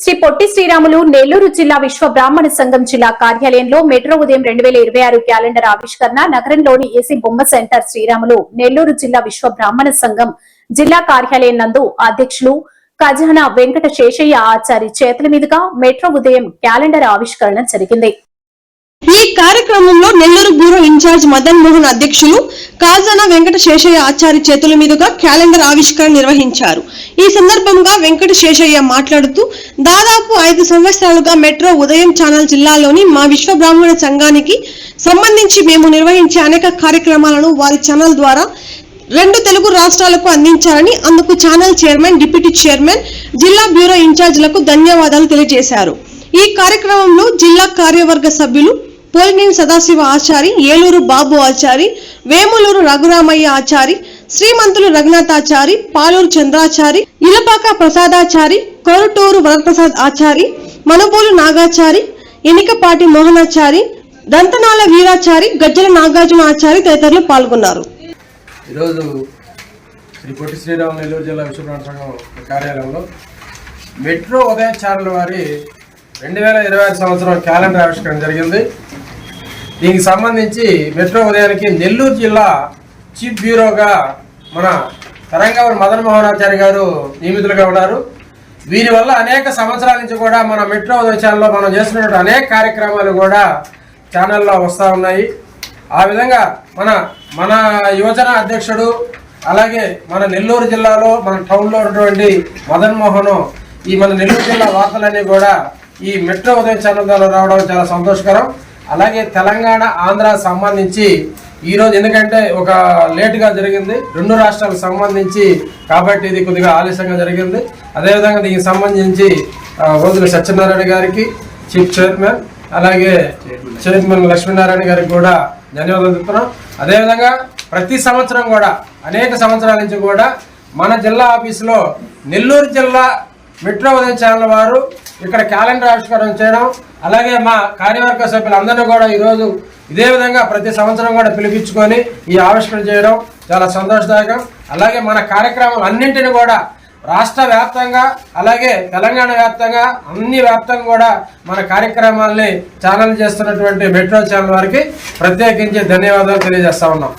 శ్రీ పొట్టి శ్రీరాములు నెల్లూరు జిల్లా విశ్వ బ్రాహ్మణ సంఘం జిల్లా కార్యాలయంలో మెట్రో ఉదయం రెండు వేల ఇరవై ఆరు క్యాలెండర్ ఆవిష్కరణ నగరంలోని ఏసీ బొమ్మ సెంటర్ శ్రీరాములు నెల్లూరు జిల్లా విశ్వ బ్రాహ్మణ సంఘం జిల్లా కార్యాలయం నందు అధ్యక్షులు ఖజానా వెంకట శేషయ్య ఆచారి చేతుల మీదుగా మెట్రో ఉదయం క్యాలెండర్ ఆవిష్కరణ జరిగింది. ఈ కార్యక్రమంలో నెల్లూరు బ్యూరో ఇన్ఛార్జ్ మదన్ మోహన్ అధ్యక్షులు ఖాజానా వెంకట శేషయ్య ఆచారి చేతుల మీదుగా క్యాలెండర్ ఆవిష్కరణ నిర్వహించారు. ఈ సందర్భంగా వెంకట శేషయ్య మాట్లాడుతూ దాదాపు ఐదు సంవత్సరాలుగా మెట్రో ఉదయం ఛానల్ జిల్లాలోని మా విశ్వ బ్రాహ్మణ సంఘానికి సంబంధించి మేము నిర్వహించే అనేక కార్యక్రమాలను వారి ఛానల్ ద్వారా రెండు తెలుగు రాష్ట్రాలకు అందించారని అందుకు ఛానల్ చైర్మన్ డిప్యూటీ చైర్మన్ జిల్లా బ్యూరో ఇన్ఛార్జీలకు ధన్యవాదాలు తెలియజేశారు. ఈ కార్యక్రమంలో జిల్లా కార్యవర్గ సభ్యులు పోలినేని సదాశివ ఆచారి ఏలూరు బాబు ఆచారి వేములూరు రఘురామయ్య ఆచారి శ్రీమంతులు రఘునాథాచారి పాలూరు చంద్రాచారి ఇలపాక ప్రసాదాచారి కొరటూరు వరప్రసాద్ ఆచారి మనుబోలు నాగాచారి ఎనికపాటి మోహనాచారి దంతనాల వీరాచారి గజ్జల నాగార్జున ఆచారి తదితరులు పాల్గొన్నారు. ఈరోజు శ్రీ పొట్టి శ్రీరామ నెల్లూరు జిల్లా విశ్వప్రాణ సంఘం కార్యాలయంలో మెట్రో ఉదయ వారి రెండు వేల ఇరవై ఆరు సంవత్సరం క్యాలెండర్ ఆవిష్కరణ జరిగింది. దీనికి సంబంధించి మెట్రో ఉదయానికి నెల్లూరు జిల్లా చీఫ్ బ్యూరోగా మన తెలంగాణ మదన్ మోహనాచారి గారు నియమితులుగా ఉన్నారు. వీరి వల్ల అనేక సంవత్సరాల నుంచి కూడా మన మెట్రో ఉదయ మనం చేస్తున్నటువంటి అనేక కార్యక్రమాలు కూడా ఛానల్లో వస్తూ ఉన్నాయి. ఆ విధంగా మన మన యువజన అధ్యక్షుడు అలాగే మన నెల్లూరు జిల్లాలో మన టౌన్లో ఉన్నటువంటి మదన్ మోహన్ ఈ మన నెల్లూరు జిల్లా వార్తలన్నీ కూడా ఈ మెట్రో ఉదయం ఛానల్ ద్వారా రావడం చాలా సంతోషకరం. అలాగే తెలంగాణ ఆంధ్ర సంబంధించి ఈరోజు ఎందుకంటే ఒక లేటుగా జరిగింది. రెండు రాష్ట్రాలకు సంబంధించి కాబట్టి ఇది కొద్దిగా ఆలస్యంగా జరిగింది. అదేవిధంగా దీనికి సంబంధించి ఆ, రోజుల సత్యనారాయణ గారికి చీఫ్ చైర్మన్ అలాగే చైర్మన్ లక్ష్మీనారాయణ గారికి కూడా ధన్యవాదాలు చెప్తున్నాం. అదేవిధంగా ప్రతి సంవత్సరం కూడా అనేక సంవత్సరాల నుంచి కూడా మన జిల్లా ఆఫీసులో నెల్లూరు జిల్లా మెట్రో ఉదయం ఛానల్ వారు ఇక్కడ క్యాలెండర్ ఆవిష్కరణ చేయడం అలాగే మా కార్యవర్గ సభ్యులందరినీ కూడా ఈరోజు ఇదే విధంగా ప్రతి సంవత్సరం కూడా పిలిపించుకొని ఈ ఆవిష్కరణ చేయడం చాలా సంతోషదాయకం. అలాగే మన కార్యక్రమం అన్నింటిని కూడా రాష్ట్ర వ్యాప్తంగా అలాగే తెలంగాణ వ్యాప్తంగా అన్ని వ్యాప్తంగా కూడా మన కార్యక్రమాల్ని ఛానల్ చేస్తున్నటువంటి మెట్రో ఛానల్ వారికి ప్రత్యేకించి ధన్యవాదాలు తెలియజేస్తా ఉన్నాం.